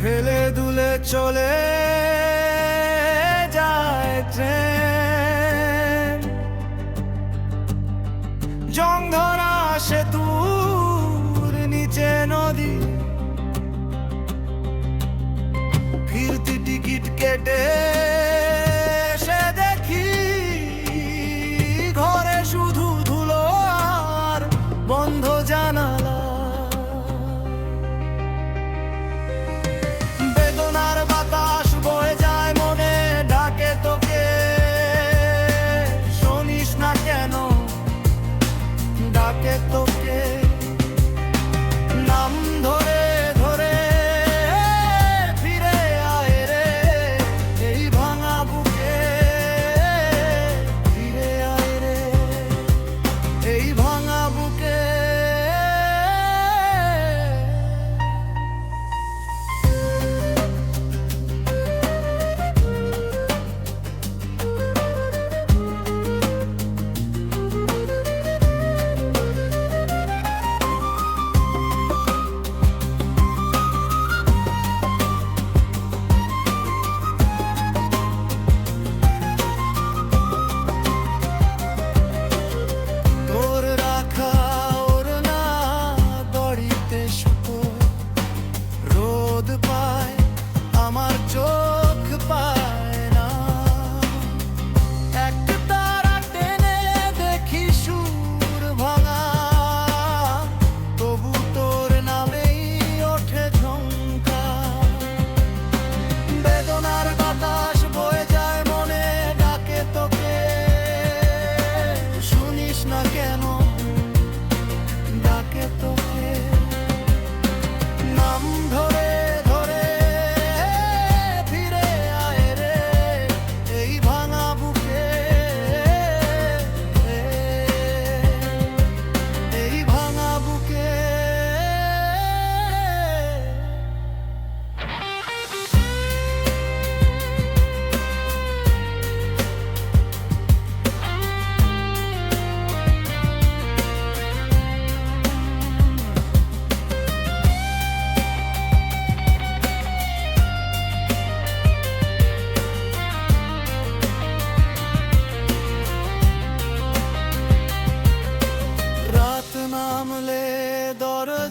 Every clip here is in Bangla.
ফেলে দুলে চলে যায় ট্রেন। জং ধরা সেতুর নিচে নদী। ফিরতি টিকিট কেটে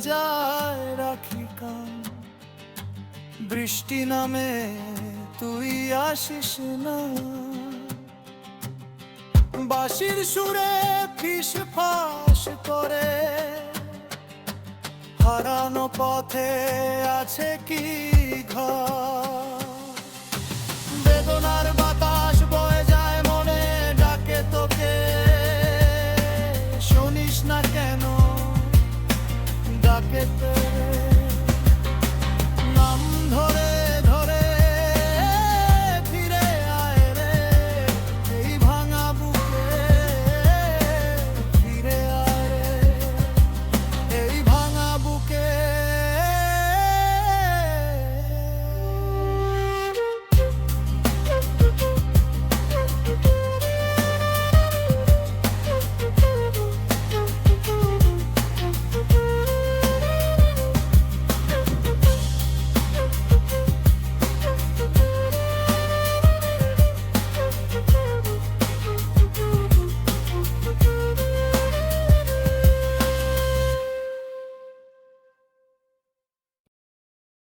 যায় রাখি কান। বৃষ্টি নামে তুই আসিস না। বাসির সুরে ফিস ফাঁস করে। হারানো পথে আছে কি ঘর? get the